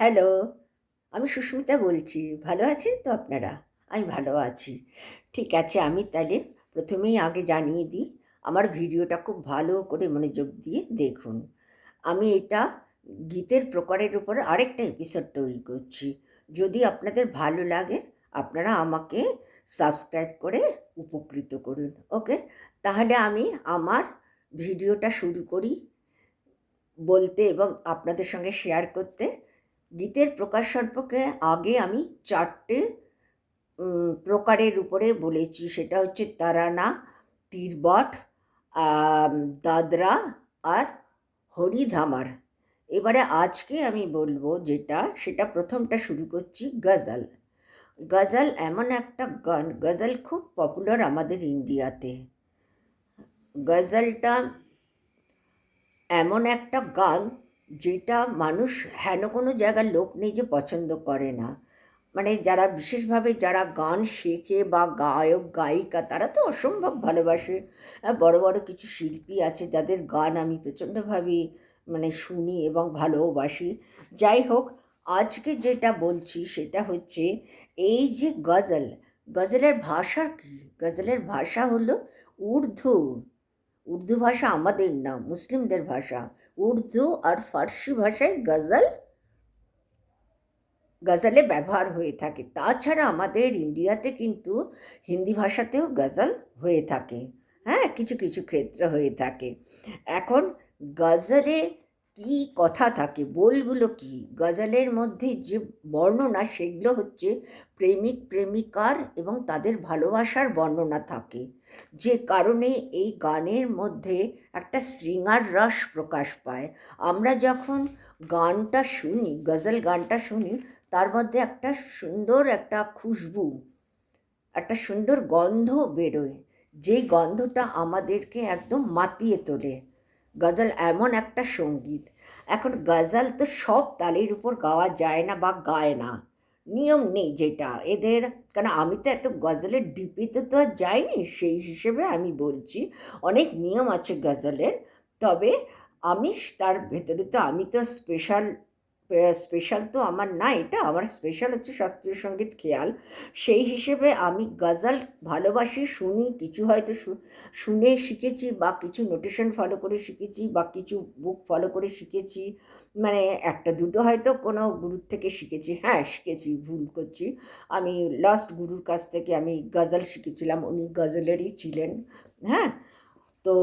Hello, আমি সুস্মিতা বলছি। ভালো আছেন তো আপনারা? আমি ভালো আছি। ঠিক আছে, আমি তাহলে প্রথমেই আগে জানিয়ে দিই, আমার ভিডিওটা খুব ভালো করে মনোযোগ দিয়ে দেখুন। আমি এটা গীতের প্রকারের উপরে আরেকটা এপিসোড তৈরি করছি। যদি আপনাদের ভালো লাগে, আপনারা আমাকে সাবস্ক্রাইব করে উপকৃত করুন, ওকে? তাহলে আমি আমার ভিডিওটা শুরু করি বলতে এবং আপনাদের সঙ্গে শেয়ার করতে। গীতের প্রকাশ সম্পর্কে আগে আমি চারটে প্রকারের উপরে বলেছি। সেটা হচ্ছে তারানা, তীরবট দাদরা আর হরিধামার। এবারে আজকে আমি বলব যেটা, সেটা প্রথমটা শুরু করছি গজল। গজল এমন একটা গান, গজল খুব পপুলার আমাদের ইন্ডিয়াতে। গজলটা এমন একটা গান যেটা মানুষ হেন কোনো জায়গার লোক নেই যে পছন্দ করে না। মানে যারা বিশেষভাবে যারা গান শেখে বা গায়ক, গায়িকা, তারা তো অসম্ভব ভালোবাসে। বড় বড় কিছু শিল্পী আছে যাদের গান আমি প্রচণ্ডভাবে মানে শুনি এবং ভালোবাসি। যাই হোক, আজকে যেটা বলছি সেটা হচ্ছে এই যে গজল, গজলের ভাষা কী? গজলের ভাষা হলো উর্দু। উর্দু ভাষা আমাদের না, মুসলিমদের ভাষা। উর্দু আর ফার্সি ভাষায় গজল, গজলে ব্যবহার হয়ে থাকে। তাছাড়া আমাদের ইন্ডিয়াতে কিন্তু হিন্দি ভাষাতেও গজল হয়ে থাকে। হ্যাঁ কিছু কিছু ক্ষেত্র হয়ে থাকে। এখন গজলে কি কথা থাকে? বলগুলো কি? গজলের মধ্যে যে বর্ণনা, সেগুলো হচ্ছে প্রেমিক, প্রেমিকার এবং তাদের ভালোবাসার বর্ণনা থাকে। যে কারণে এই গানের মধ্যে একটা শৃঙ্গার রস প্রকাশ পায়। আমরা যখন গানটা শুনি, গজল গানটা শুনি, তার মধ্যে একটা সুন্দর একটা খুশবু, একটা সুন্দর গন্ধ বেরোয়। যেই গন্ধটা আমাদেরকে একদম মাতিয়ে তোলে। গজল এমন একটা সংগীত। এখন গজল তো সব তালের উপর গাওয়া যায় না বা গায় না। নিয়ম নেই যেটা। এদের কেন আমি তো এত গজলের ডিপিতে তো আর যাইনি, সেই হিসেবে আমি বলছি, অনেক নিয়ম আছে গজলের। তবে আমি তার ভেতরে তো আমি তো স্পেশাল স্পেশাল তো আমার না, এটা আমার স্পেশাল হচ্ছে শাস্ত্রীয় সংগীত খেয়াল। সেই হিসেবে আমি গজল ভালোবাসি, শুনি, কিছু হয়তো শুনে শিখেছি বা কিছু নোটেশন ফলো করে শিখেছি বা কিছু বুক ফলো করে শিখেছি। মানে একটা দুটো হয়তো কোনো গুরুর থেকে শিখেছি হ্যাঁ শিখেছি, ভুল করছি। আমি লাস্ট গুরুর কাছ থেকে আমি গজল শিখেছিলাম, উনি গজলেরই ছিলেন হ্যাঁ। তো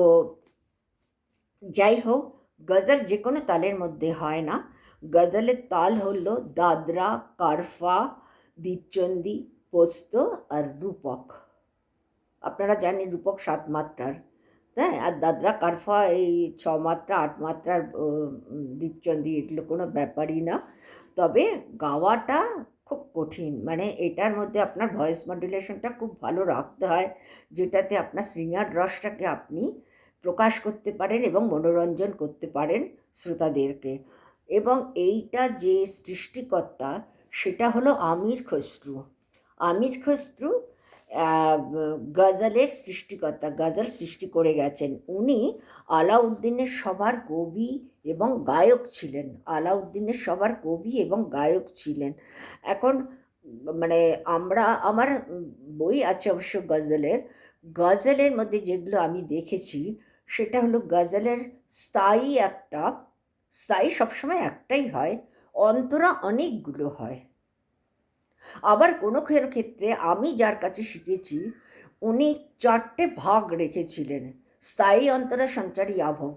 যাই হোক, গজল যে কোনো তালের মধ্যে হয় না। গজলের তাল হলো দাদরা কারফা দ্বীপচন্দি পোস্ত আর রূপক। আপনারা জানেন রূপক সাত মাত্রার। হ্যাঁ আর দাদরা কারফা এই ছ মাত্রা আট মাত্রার উম, দ্বীপচন্দি এগুলো কোনো ব্যাপারই না। তবে গাওয়াটা খুব কঠিন। মানে এটার মধ্যে আপনার ভয়েস মডুলেশনটা খুব ভালো রাখতে হয় যেটাতে আপনার শৃঙ্গার রসটাকে আপনি প্রকাশ করতে পারেন এবং মনোরঞ্জন করতে পারেন শ্রোতাদেরকে। এবং এইটা যে সৃষ্টিকর্তা, সেটা হলো আমির খসরু। আমির খসরু গজলের সৃষ্টিকর্তা, গজল সৃষ্টি করে গেছেন। উনি আলাউদ্দিনের সবার কবি এবং গায়ক ছিলেন। আলাউদ্দিনের সবার কবি এবং গায়ক ছিলেন। এখন মানে আমরা, আমার বই আছে অবশ্য গজলের। গজলের মধ্যে যেগুলো আমি দেখেছি, সেটা হলো গজলের স্থায়ী একটা স্থায়ী সবসময় একটাই হয়, অন্তরা অনেকগুলো হয়। আবার কোনো ক্ষেত্রে আমি যার কাছে শিখেছি, উনি চারটে ভাগ রেখেছিলেন, স্থায়ী অন্তরা সঞ্চারী আভোগ।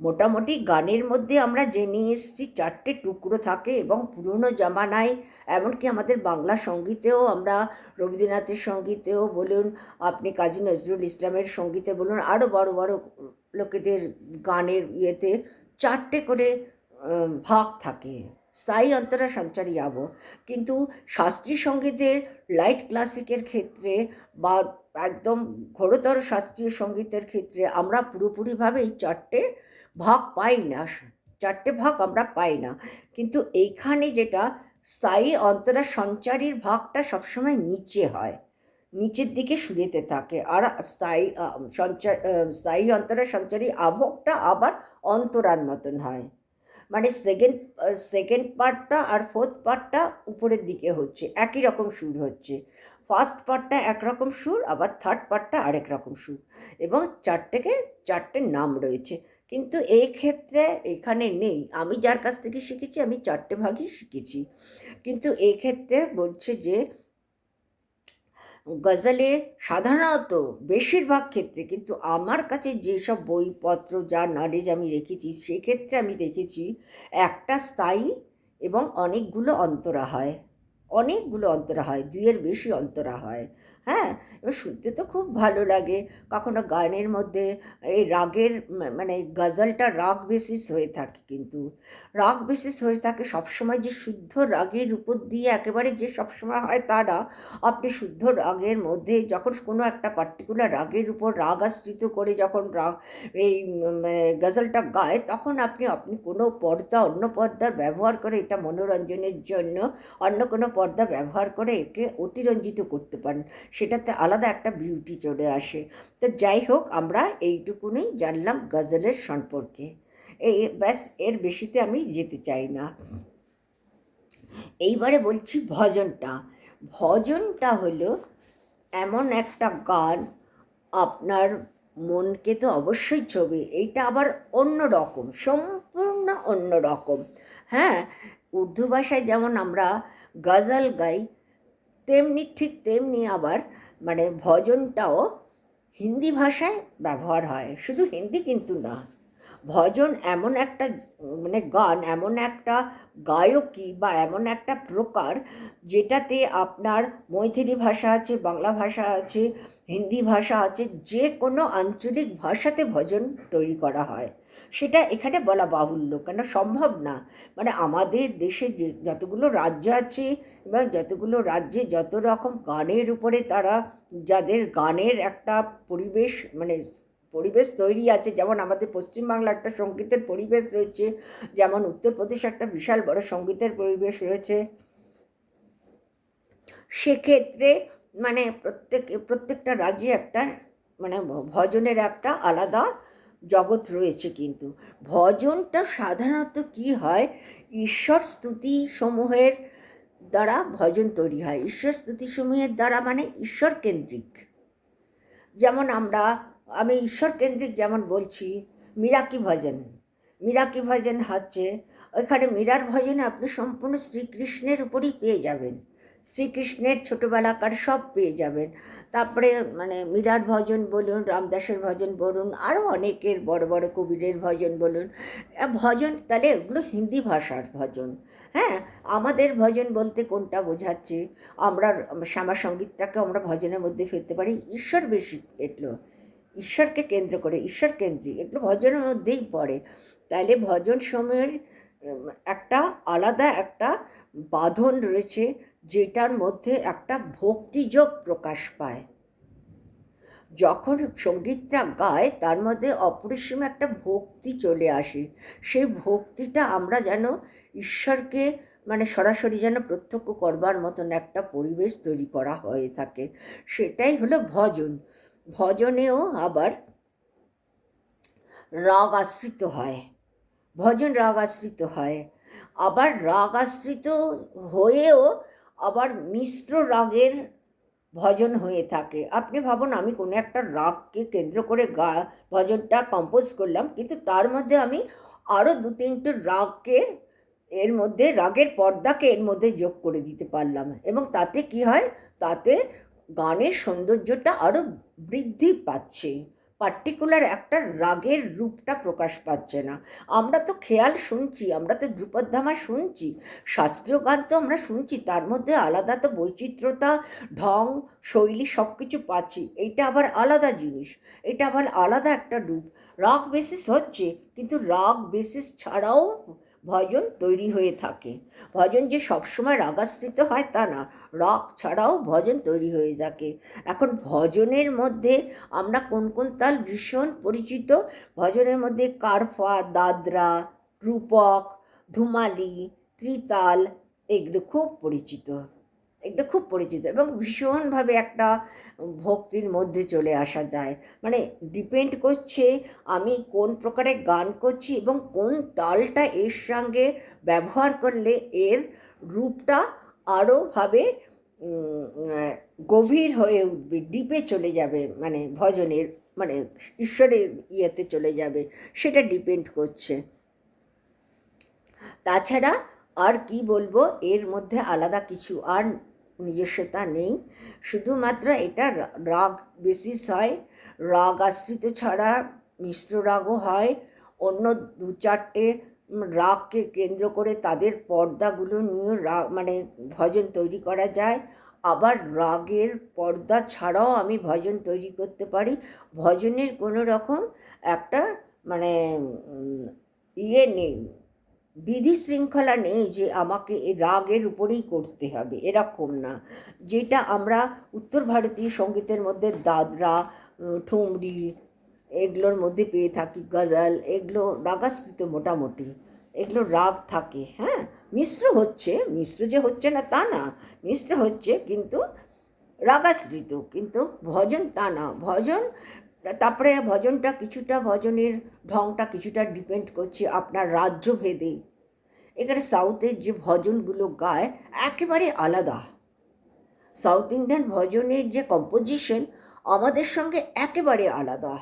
মোটামুটি গানের মধ্যে আমরা জেনে এসেছি চারটে টুকরো থাকে এবং পুরনো জামানায়, এমনকি আমাদের বাংলা সঙ্গীতেও আমরা, রবীন্দ্রনাথের সঙ্গীতেও বলুন, আপনি কাজী নজরুল ইসলামের সঙ্গীতে বলুন আরও বড় বড় লোকেদের গানের ইয়েতে চারটে করে ভাগ থাকে। স্থায়ী অন্তরা সঞ্চারী আব কিন্তু শাস্ত্রীয় সঙ্গীতের লাইট ক্লাসিকের ক্ষেত্রে বা একদম ঘোরতর শাস্ত্রীয় সঙ্গীতের ক্ষেত্রে আমরা পুরোপুরিভাবে এই চারটে ভাগ পাই না। চারটে ভাগ আমরা পাই না। কিন্তু এইখানে যেটা, স্থায়ী অন্তরা সঞ্চারীর ভাগটা সবসময় নিচে হয়। নিচের দিকে শুনেতে থাকে। আর স্থায়ী সঞ্চার স্থায়ী অন্তরে সঞ্চারী আভোগটা আবার অন্তরার মতন হয়। মানে সেকেন্ড সেকেন্ড পার্টটা আর ফোর্থ পার্টটা উপরের দিকে হচ্ছে, একই রকম সুর হচ্ছে। ফার্স্ট পার্টটা একরকম সুর, আবার থার্ড পার্টটা আরেক রকম সুর। এবং চারটেকে, চারটে নাম রয়েছে। কিন্তু এই ক্ষেত্রে এখানে নেই। আমি যার কাছ থেকে শিখেছি, আমি চারটে ভাগই শিখেছি। কিন্তু এই ক্ষেত্রে বলছে যে গজলে সাধারণত বেশিরভাগ ক্ষেত্রে কিন্তু আমার কাছে যেসব বইপত্র যা নলেজ আমি রেখেছি, সেক্ষেত্রে আমি দেখেছি একটা স্থায়ী এবং অনেকগুলো অন্তরা হয়। অনেকগুলো অন্তরা হয়, দুইয়ের বেশি অন্তরা হয়। হ্যাঁ এবার শুনতে তো খুব ভালো লাগে। কখনো গানের মধ্যে এই রাগের মানে গজলটা রাগ বেসিস হয়ে থাকে কিন্তু। রাগ বেসিস হয়ে থাকে সবসময় যে শুদ্ধ রাগের উপর দিয়ে একেবারে যে সবসময় হয় তা না। আপনি শুদ্ধ রাগের মধ্যে যখন কোনো একটা পার্টিকুলার রাগের উপর রাগ আশ্রিত করে যখন রাগ এই গজলটা গায়, তখন আপনি আপনি কোনো পর্দা, অন্য পর্দার ব্যবহার করে এটা মনোরঞ্জনের জন্য অন্য কোনো পর্দা ব্যবহার করে একে অতিরঞ্জিত করতে পারেন। সেটাতে আলাদা একটা বিউটি চলে আসে। তো যাই হোক, আমরা এইটুকুনি জানলাম গজলের সম্পর্কে। এই ব্যাস, এর বেশিতে আমি যেতে চাই না। এইবারে বলছি ভজনটা। ভজনটা হলো এমন একটা গান, আপনার মনকে তো অবশ্যই ছবি। এইটা আবার অন্য রকম, সম্পূর্ণ অন্য রকম। হ্যাঁ উর্দু ভাষায় যেমন আমরা গজল গাই, তেমনি ঠিক তেমনি আবার মানে ভজনটাও হিন্দি ভাষায় ব্যবহার হয়। শুধু হিন্দি কিন্তু না, ভজন এমন একটা মানে গান, এমন একটা গায়কী বা এমন একটা প্রকার যেটাতে আপনার মৈথিলি ভাষা আছে, বাংলা ভাষা আছে, হিন্দি ভাষা আছে, যে কোনো আঞ্চলিক ভাষাতে ভজন তৈরি করা হয়। সেটা এখানে বলা বাহুল্য, কেন সম্ভব না? মানে আমাদের দেশে যে যতগুলো রাজ্য আছে এবং যতগুলো রাজ্যে যত রকম গানের উপরে তারা যাদের গানের একটা পরিবেশ মানে পরিবেশ তৈরি আছে, যেমন আমাদের পশ্চিমবাংলা একটা সঙ্গীতের পরিবেশ রয়েছে, যেমন উত্তরপ্রদেশ একটা বিশাল বড় সঙ্গীতের পরিবেশ রয়েছে। সেক্ষেত্রে মানে প্রত্যেক, প্রত্যেকটা রাজ্যে একটা মানে ভজনের একটা আলাদা জগৎ রয়েছে কিন্তু। ভজনটা সাধারণত কি হয়? ঈশ্বর স্তুতি সমূহের দ্বারা ভজন তৈরি হয়। ঈশ্বর স্তুতি সমূহের দ্বারা মানে ঈশ্বর কেন্দ্রিক। যেমন আমরা, আমি ঈশ্বর কেন্দ্রিক যেমন বলছি, মিরাকি ভজন। মিরাকি ভজন হচ্ছে, ওইখানে মীরার ভজনে আপনি সম্পূর্ণ শ্রীকৃষ্ণের উপরই পেয়ে যাবেন। শ্রীকৃষ্ণের ছোটোবেলাকার সব পেয়ে যাবেন। তারপরে মানে মীরার ভজন বলুন, রামদাসের ভজন বলুন আরও অনেকের বড় বড় কবিরের ভজন বলুন। ভজন, তাহলে এগুলো হিন্দি ভাষার ভজন। হ্যাঁ আমাদের ভজন বলতে কোনটা বোঝাচ্ছে? আমরা শ্যামা সঙ্গীতটাকে আমরা ভজনের মধ্যে ফেলতে পারি। ঈশ্বর বেশি এগুলো। ঈশ্বরকে কেন্দ্র করে, ঈশ্বর কেন্দ্রিক, এগুলো ভজনের মধ্যেই পড়ে। তাহলে ভজন সময়ের একটা আলাদা একটা বাঁধন রয়েছে। যেটার মধ্যে একটা ভক্তিযোগ প্রকাশ পায়। যখন সঙ্গীতটা গায়, তার মধ্যে অপরিসীম একটা ভক্তি চলে আসে। সেই ভক্তিটা আমরা যেন ঈশ্বরকে মানে সরাসরি যেন প্রত্যক্ষ করবার মতন একটা পরিবেশ তৈরি করা হয়ে থাকে। সেটাই হলো ভজন। ভজনেও আবার রাগ আশ্রিত হয়। ভজন রাগ আশ্রিত হয়। আবার রাগ আশ্রিত হয়েও আবার মিশ্র রাগের ভজন হয়ে থাকে। আপনি ভাবুন, আমি কোনো একটা রাগকে কেন্দ্র করে গা, ভজনটা কম্পোজ করলাম, কিন্তু তার মধ্যে আমি আরও দু তিনটে রাগকে এর মধ্যে, রাগের পর্দাকে এর মধ্যে যোগ করে দিতে পারলাম। এবং তাতে কি হয়? তাতে গানের সৌন্দর্যটা আরও বৃদ্ধি পাচ্ছে। পার্টিকুলার একটা রাগের রূপটা প্রকাশ পাচ্ছে না। আমরা তো খেয়াল শুনছি, আমরা তো ধ্রুপদ ধামা শুনছি, শাস্ত্রীয় গান তো আমরা শুনছি, তার মধ্যে আলাদা তো বৈচিত্র্যতা, ঢং, শৈলী সব কিছু পাচ্ছি, এইটা আবার আলাদা জিনিস, এটা আবার আলাদা একটা রূপ। রাগ বেসিস হচ্ছে, কিন্তু রাগ বেসিস ছাড়াও ভজন তৈরি হয়ে থাকে। ভজন যে সবসময় রাগাশ্রিত হয় তা না, রক ছাড়াও ভজন তৈরি হয়ে থাকে। এখন ভজনের মধ্যে আমরা কোন কোন তাল ভীষণ পরিচিত? ভজনের মধ্যে কারফা দাদরা, রূপক, ধুমালি, ত্রিতাল এগুলো খুব পরিচিত। এটা খুব পরিচিত এবং ভীষণভাবে একটা ভক্তির মধ্যে চলে আসা যায়। মানে ডিপেন্ড করছে আমি কোন প্রকারে গান করছি এবং কোন তালটা এর সঙ্গে ব্যবহার করলে এর রূপটা আরোভাবে গভীর হয়ে উঠবে ডিপে চলে যাবে মানে ভজনের মানে ঈশ্বরের ইয়েতে চলে যাবে, সেটা ডিপেন্ড করছে। তাছাড়া আর কি বলব, এর মধ্যে আলাদা কিছু আর নিজস্বতা নেই। শুধুমাত্র এটা রাগ বেসিস হয়। রাগ আশ্রিত ছাড়া মিশ্র রাগও হয়। অন্য দু চারটে রাগকে কেন্দ্র করে তাদের পর্দাগুলো নিয়ে রাগ মানে ভজন তৈরি করা যায়। আবার রাগের পর্দা ছাড়াও আমি ভজন তৈরি করতে পারি। ভজনের কোনো রকম একটা মানে ইয়ে নেই। বিধি শৃঙ্খলা নেই যে আমাকে রাগের উপরেই করতে হবে, এরকম না। যেটা আমরা উত্তর ভারতীয় সঙ্গীতের মধ্যে দাদরা ঠুমরি এগুলোর মধ্যে পেয়ে থাকি, গজল, এগুলো রাগাশ্রিত মোটামুটি, এগুলো রাগ থাকে হ্যাঁ? মিশ্র হচ্ছে, মিশ্র যে হচ্ছে না তা না, মিশ্র হচ্ছে কিন্তু রাগাশ্রিত, কিন্তু ভজন তা না। ভজন তারপরে ভজনটা কিছুটা ভজনের ঢংটা কিছুটা ডিপেন্ড করছে আপনার রাজ্য ভেদে এখানে সাউথের যে ভজনগুলো গায়, একেবারে আলাদা। সাউথ ইন্ডিয়ান ভজনের যে কম্পোজিশন আমাদের সঙ্গে একেবারে আলাদা।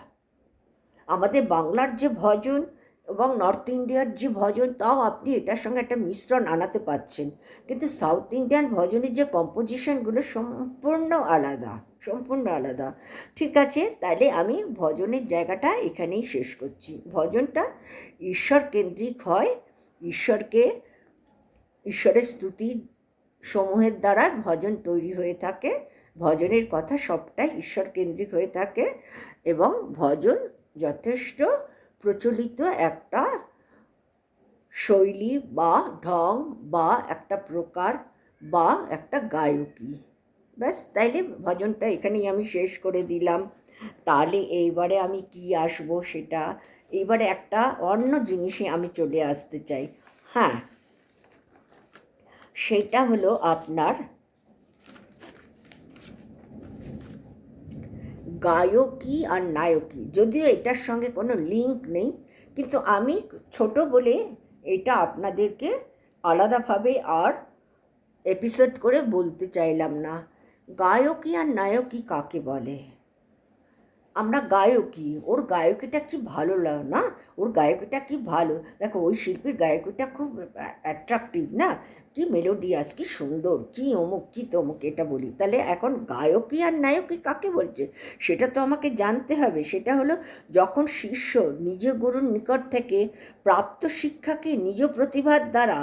আমাদের বাংলার যে ভজন এবং নর্থ ইন্ডিয়ার যে ভজন, তাও আপনি এটার সঙ্গে একটা মিশ্রণ আনাতে পাচ্ছেন। কিন্তু সাউথ ইন্ডিয়ান ভজনের যে কম্পোজিশনগুলো সম্পূর্ণ আলাদা সম্পূর্ণ আলাদা। ঠিক আছে তাহলে আমি ভজনের জায়গাটা এখানেই শেষ করছি। ভজনটা ঈশ্বর কেন্দ্রিক হয়, ঈশ্বরকে, ঈশ্বরের স্তুতি সমূহের দ্বারা ভজন তৈরি হয়ে থাকে, ভজনের কথা সবটাই ঈশ্বর কেন্দ্রিক হয়ে থাকে এবং ভজন যথেষ্ট প্রচলিত একটা শৈলী বা ঢং বা একটা প্রকার বা একটা গায়কী। ব্যাস, তাইলে ভজনটা এখানেই আমি শেষ করে দিলাম। তাহলে এইবারে আমি কি আসব সেটা? এইবারে একটা অন্য জিনিসে আমি চলে আসতে চাই। হ্যাঁ সেটা হলো আপনার গায়কী আর নায়কী। যদিও এটার সঙ্গে কোনো লিঙ্ক নেই, কিন্তু আমি ছোট বলে এটা আপনাদেরকে আলাদাভাবে আর এপিসোড করে বলতে চাইলাম না। গায়কী আর নায়কী কাকে বলে? আমরা গায়কী, ওর গায়কিটা কি ভালো না? ওর গায়কিটা কি ভালো? দেখো, ওই শিল্পীর গায়কিটা খুব অ্যাট্রাকটিভ, না? কি মেলোডি মেলোডিয়াস কি সুন্দর, কি অমুক, কি তমুক, এটা বলি। তাহলে এখন গায়কী আর নায়কী কাকে বলছে? সেটা তো আমাকে জানতে হবে। সেটা হলো যখন শিষ্য নিজ গুরুর নিকট থেকে প্রাপ্ত শিক্ষাকে নিজ প্রতিভার দ্বারা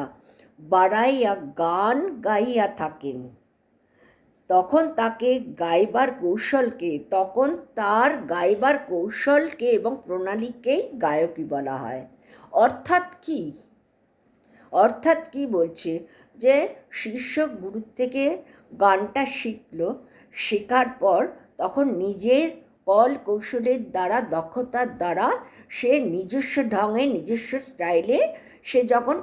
বাড়াইয়া গান গাইয়া থাকেন, তখন তাকে গাইবার কৌশলকে, তখন তার গাইবার কৌশলকে এবং প্রণালীকেই গায়কী বলা হয়। অর্থাৎ কি? অর্থাৎ কি বলছে? যে শিষ্য গুরুর থেকে গানটা শিখলো, শেখার পর তখন নিজের কল কৌশলের দ্বারা, দক্ষতার দ্বারা সে নিজস্ব ঢঙে, নিজস্ব স্টাইলে সে যখন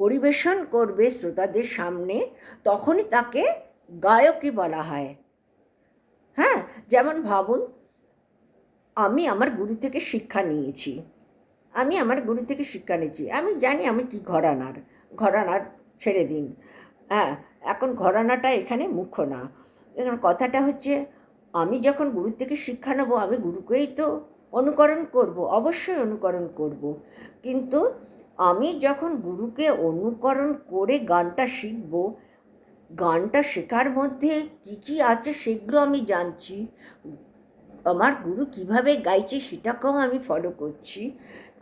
পরিবেশন করবে শ্রোতাদের সামনে, তখনই তাকে গায়কই বলা হয়। হ্যাঁ যেমন ভাবুন, আমি আমার গুরু থেকে শিক্ষা নিয়েছি। আমি আমার গুরু থেকে শিক্ষা নিয়েছি। আমি জানি আমি কি ঘরানার ঘরানার ছেড়ে দিন। হ্যাঁ এখন ঘরানাটা এখানে মুখ্য না। এখন কথাটা হচ্ছে, আমি যখন গুরুর থেকে শিক্ষা নেব, আমি গুরুকেই তো অনুকরণ করব, অবশ্যই অনুকরণ করব। কিন্তু আমি যখন গুরুকে অনুকরণ করে গানটা শিখব, গানটা শেখার মধ্যে কী কী আছে সেগুলো আমি জানছি, আমার গুরু কীভাবে গাইছে সেটাকেও আমি ফলো করছি।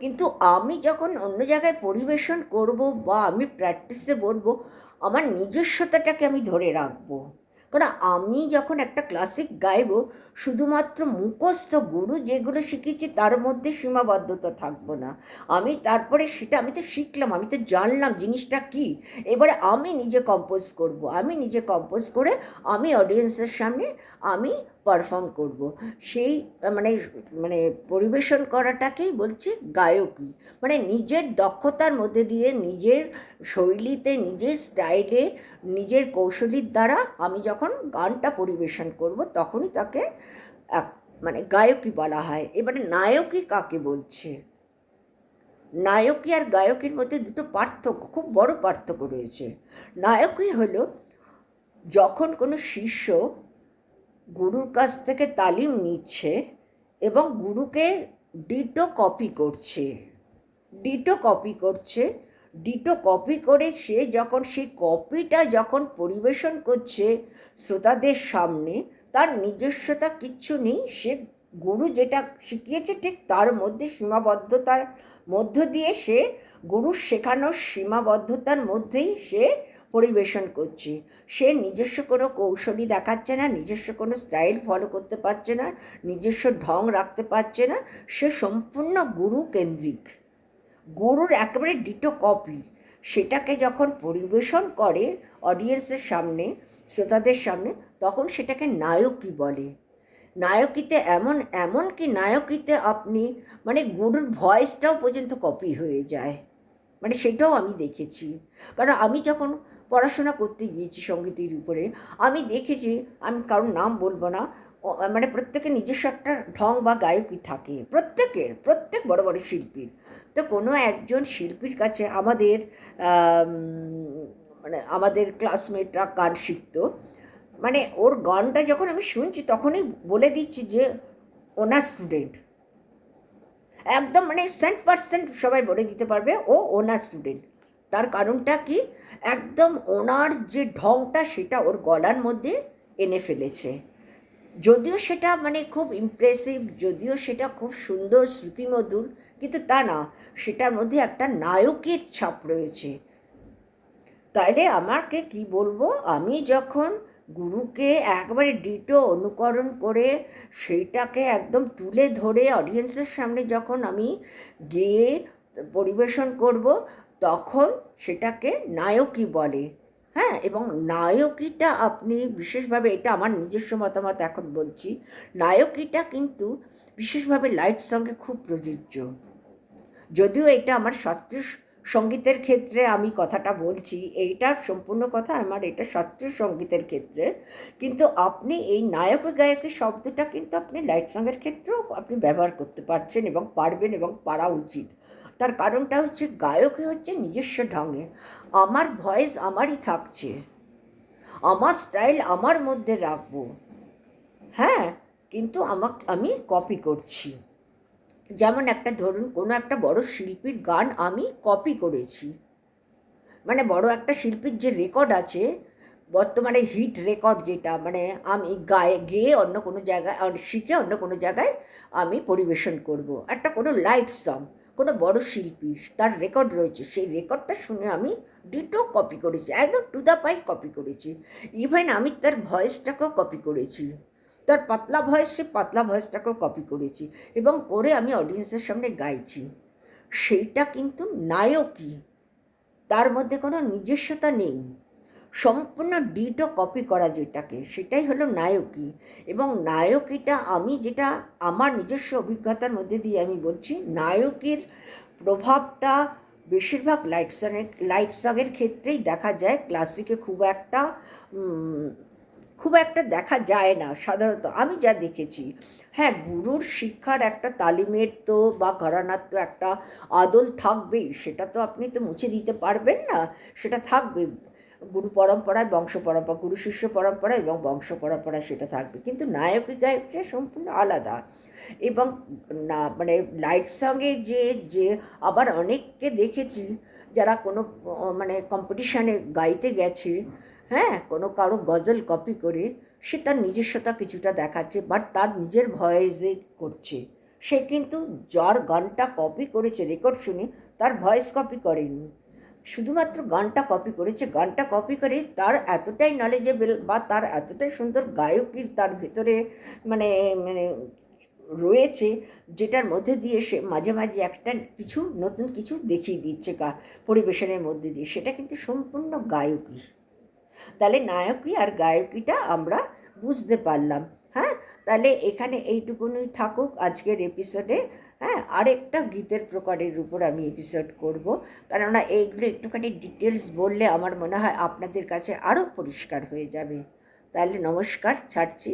কিন্তু আমি যখন অন্য জায়গায় পরিবেশন করব বা আমি প্র্যাকটিসে বলব, আমার নিজস্বতাটাকে আমি ধরে রাখব। কারণ আমি যখন একটা ক্লাসিক গাইব, শুধুমাত্র মুখস্থ গুরু যেগুলো শিখেছি তার মধ্যে সীমাবদ্ধতা থাকব না। আমি তারপরে সেটা আমি তো শিখলাম, আমি তো জানলাম জিনিসটা কি। এবারে আমি নিজে কম্পোজ করব, আমি নিজে কম্পোজ করে আমি অডিয়েন্সের সামনে আমি পারফর্ম করব। সেই মানে মানে পরিবেশন করাটাকেই বলছে গায়কী। মানে নিজের দক্ষতার মধ্যে দিয়ে নিজের শৈলীতে, নিজের স্টাইলে, নিজের কৌশলীর দ্বারা আমি যখন গানটা পরিবেশন করব, তখনই তাকে এক মানে গায়কী বলা হয়। এবারে নায়কই কাকে বলছে? নায়কী আর গায়কের মধ্যে দুটো পার্থক্য, খুব বড় পার্থক্য রয়েছে। নায়কই হলো যখন কোনো শিষ্য গুরুর কাছ থেকে তালিম নিচ্ছে এবং গুরুকে ডিটো কপি করছে। ডিটো কপি করছে। ডিটো কপি করে সে যখন সেই কপিটা যখন পরিবেশন করছে শ্রোতাদের সামনে, তার নিজস্বতা কিচ্ছু নেই। সে গুরু যেটা শিখিয়েছে ঠিক তার মধ্যে সীমাবদ্ধতার মধ্য দিয়ে সে গুরুর শেখানোর সীমাবদ্ধতার মধ্যেই সে পরিবেশন করছে। সে নিজস্ব কোনো কৌশলী দেখাচ্ছে না, নিজস্ব কোনো স্টাইল ফলো করতে পারছে না, নিজস্ব ঢং রাখতে পারছে না, সে সম্পূর্ণ গুরু কেন্দ্রিক। গুরুর একেবারে ডিটো কপি সেটাকে যখন পরিবেশন করে অডিয়েন্সের সামনে, শ্রোতাদের সামনে, তখন সেটাকে নায়কই বলে। নায়কিতে এমন এমন কি নায়কিতে আপনি মানে গুরুর ভয়েসটাও পর্যন্ত কপি হয়ে যায়। মানে সেটাও আমি দেখেছি। কারণ আমি যখন পড়াশোনা করতে গিয়েছি সঙ্গীতের উপরে। আমি দেখেছি, আমি কারোর নাম বলব না মানে প্রত্যেকের নিজস্ব একটা ঢং বা গায়কই থাকে। প্রত্যেকের, প্রত্যেক বড় বড় শিল্পীর। তো কোনো একজন শিল্পীর কাছে আমাদের মানে আমাদের ক্লাসমেটরা গান শিখতো। মানে ওর গানটা যখন আমি শুনছি, তখনই বলে দিচ্ছি যে, ওনার স্টুডেন্ট একদম মানে সেন্ট পার্সেন্ট সবাই বলে দিতে পারবে, ও ওনার স্টুডেন্ট তার কারণটা কি? একদম ওনার যে ঢংটা সেটা ওর গলার মধ্যে এনে ফেলেছে। যদিও সেটা মানে খুব ইমপ্রেসিভ যদিও সেটা খুব সুন্দর শ্রুতিমধুর, কিন্তু তা না, সেটার মধ্যে একটা নায়কের ছাপ রয়েছে। তাইলে আমাকে কি বলব? আমি যখন গুরুকে একবারে ডিটো অনুকরণ করে সেইটাকে একদম তুলে ধরে অডিয়েন্সের সামনে যখন আমি গেয়ে পরিবেশন করব তখন সেটাকে নায়কই বলে। হ্যাঁ এবং নায়কীটা আপনি বিশেষভাবে, এটা আমার নিজস্ব মতামত এখন বলছি, নায়কীটা কিন্তু বিশেষভাবে লাইট সঙ্গে খুব প্রযোজ্য। যদিও এটা আমার শাস্ত্রীয় সঙ্গীতের ক্ষেত্রে আমি কথাটা বলছি, এইটা সম্পূর্ণ কথা আমার, এটা শাস্ত্রীয় সঙ্গীতের ক্ষেত্রে। কিন্তু আপনি এই নায়ক গায়কের শব্দটা কিন্তু আপনি লাইট সঙ্গের ক্ষেত্রেও আপনি ব্যবহার করতে পারছেন এবং পারবেন এবং পারা উচিত। তার কারণটা হচ্ছে গায়কই হচ্ছে নিজস্ব ঢঙে। আমার ভয়েস আমারই থাকছে। আমার স্টাইল আমার মধ্যে রাখব। হ্যাঁ কিন্তু আমাকে, আমি কপি করছি। যেমন একটা ধরুন, কোনো একটা বড় শিল্পীর গান আমি কপি করেছি। মানে বড় একটা শিল্পীর যে রেকর্ড আছে, বর্তমানে হিট রেকর্ড যেটা মানে আমি গায়ে, গেয়ে অন্য কোনো জায়গায় শিখে অন্য কোনো জায়গায় আমি পরিবেশন করব। একটা কোনো লাইভ সং কোনো বড় শিল্পী, তার রেকর্ড রয়েছে, সেই রেকর্ডটা শুনে আমি ডিটো কপি করেছি, একদম টু দ্য পাই কপি করেছি। ইভেন আমি তার ভয়েসটাকেও কপি করেছি, তার পাতলা ভয়েস সে পাতলা ভয়েসটাকেও কপি করেছি এবং করে আমি অডিয়েন্সের সামনে গাইছি। সেইটা কিন্তু নায়কই তার মধ্যে কোনো নিজস্বতা নেই। সম্পূর্ণ ডিটো কপি করা যেটাকে, সেটাই হলো নায়কী। এবং নায়কীটা আমি যেটা আমার নিজস্ব অভিজ্ঞতার মধ্যে দিয়ে আমি বলছি, নায়কের প্রভাবটা বেশিরভাগ লাইট সঙের লাইট সঙের ক্ষেত্রেই দেখা যায়। ক্লাসিকে খুব একটা খুব একটা দেখা যায় না সাধারণত। আমি যা দেখেছি হ্যাঁ গুরুর শিক্ষার একটা তালিমের তো বা ঘরানার তো একটা আদল থাকবেই, সেটা তো আপনি তো মুছে দিতে পারবেন না, সেটা থাকবে গুরু পরম্পরায়, বংশ পরম্পরা, গুরু শিষ্য পরম্পরা এবং বংশ পরম্পরায় সেটা থাকবে। কিন্তু নায়কী গায়কটা সম্পূর্ণ আলাদা এবং না মানে লাইট সঙ্গে যে যে আবার অনেককে দেখেছি যারা কোনো মানে কম্পিটিশানে গাইতে গেছে হ্যাঁ কোনো কারও গজল কপি করে, সে তার নিজস্বতা কিছুটা দেখাচ্ছে বাট তার নিজের ভয়েসে করছে। সে কিন্তু যার গানটা কপি করেছে রেকর্ড শুনে, তার ভয়েস কপি করেনি। শুধুমাত্র গানটা কপি করেছে। গানটা কপি করে তার এতটাই নলেজেবল বা তার এতটাই সুন্দর গায়কির তার ভেতরে মানে মানে রয়েছে, যেটার মধ্যে দিয়ে সে মাঝে মাঝে একটা কিছু, নতুন কিছু দেখিয়ে দিচ্ছে গা- পরিবেশনের মধ্যে দিয়ে। সেটা কিন্তু সম্পূর্ণ গায়কী। তাহলে নায়কী আর গায়কীটা আমরা বুঝতে পারলাম। হ্যাঁ? তাহলে এখানে এইটুকুনই থাকুক আজকের এপিসোডে হ্যাঁ আরেকটা গীতের প্রকারের উপর আমি এপিসোড করব। কেননা এইগুলো একটুখানি ডিটেলস বললে আমার মনে হয় আপনাদের কাছে আরও পরিষ্কার হয়ে যাবে। তাহলে নমস্কার, ছাড়ছি।